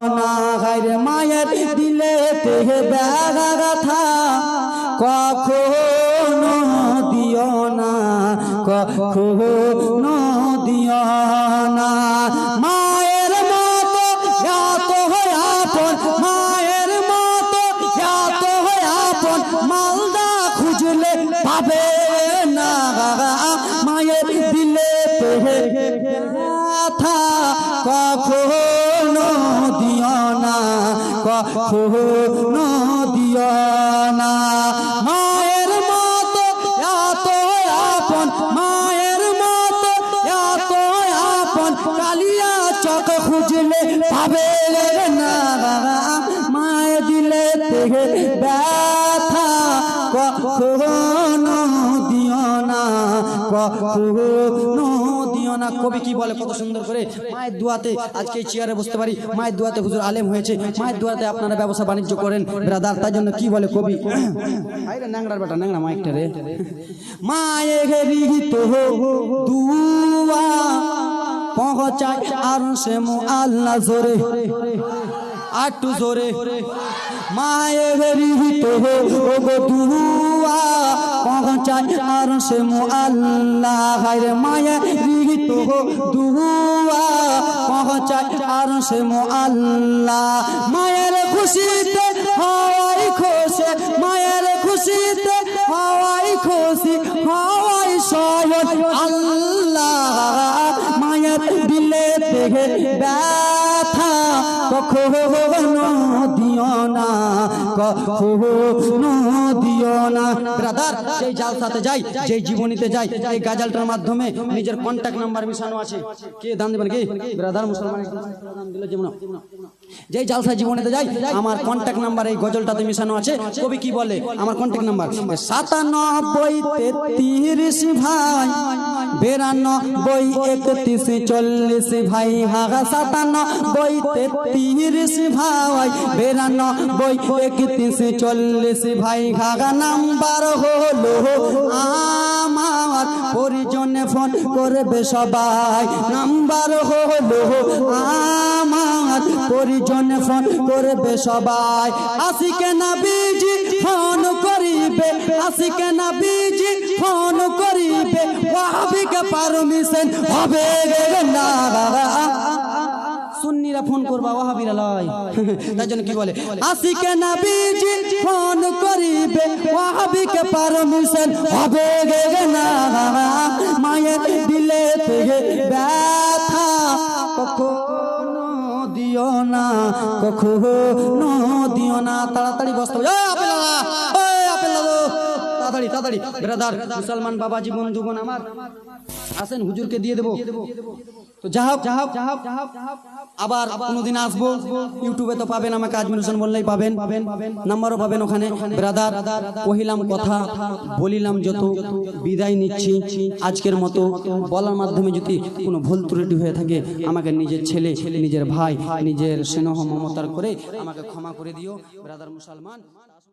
না গাইরে মায়ের দিলে তেহে ব্যাগা গাথা। কখনো দিও না, কখনো দিও না। মায়ের মতো এত আপন, মায়ের মতো এত আপন। মালদা খুঁজলে পাবে না মায়ের দিলে তেহে ব্যথা কখনো না মায়ের মতো এত আপন মায়ের মতো এত আপন। কালিয়া চক খুঁজলে পাবে না। না কবি কি বলে? কত সুন্দর করে। মায়ের দুয়াতে, আজকে চেয়ারে বসতে পারি। মায়ের দুয়াতে হুজুর আলেম হয়েছে। মায়ের দুয়াতে আপনারা ব্যবসা বাণিজ্য করেন। ব্রাদার, তার জন্য কি বলে কবি? আরে ন্যাংরার বেটা ন্যাংরা মাইকটা রে। মায়ের রিহিত দুয়া আর সে আল্লাহ জোরে। আটু জোরে। মায়ের রিহিত গো দুয়া। পৌঁছায় আর সে মু আল্লাহ হায়রে মায়ের খুশিতে হওয়াই জালসাতে যাই জীবনীতে যাই মাধ্যমে নিজের কন্ট্যাক্ট নাম্বার আছে। কে ব্রাদার মুসলমান যেই জালসা জীবনেতে যাই, আমার কন্ট্যাক্ট নাম্বার এই গজলটাতে মিশানো আছে। কবি কি বলে? আমার কন্ট্যাক্ট নাম্বার সাতানব্বই তেত্রিশ ভাই। বিরানব্বই একত্রিশ, চল্লিশ, ভাই হাগা সাতানব্বই তেত্রিশ, ভাই বিরানব্বই একত্রিশ, চল্লিশ, ভাই হাগা নাম্বার হলো আমার পরিজনে ফোন করবে সবাই। নাম্বার হলো আমার পরিজনে ফোন করবে সবাই। আসিকে না বিজি, ফোন করিবে আসিকে না বিজি, ফোন ওয়াহাবিকে পারমিশন হবে না সুন্নিরা ফোন করবা, ওয়াহাবিরা লয়। তার জন্য কি বলে? আসিকে না বিজি ফোন করিবে, ওয়াহাবিকে পারমিশন হবে না মায়ের দিলে ব্যথা, কখনো দিও না, কখনো দিও না। তাড়াতাড়ি বসতে তাড়াতাড়ি তাড়াতাড়ি। ব্রাদার, মুসলমান বাবাজি আমার। আসেন, হুজুরকে দিয়ে দেবো। আবার আসব। ইউটিউবে তো পাবেন আমাকে, আজমির হোসেন বললেই পাবেন। নাম্বারও পাবেন ওখানে। ব্রাদার, কহিলাম কথা, বলিলাম যত, বিদায় নিচ্ছি। আজকের মতো বলার মাধ্যমে যদি কোনো ভুল ত্রুটি হয়ে থাকে, আমাকে নিজের ছেলে, নিজের ভাই, নিজের স্নেহ, মমতার করে আমাকে ক্ষমা করে দিও। ব্রাদার মুসলমান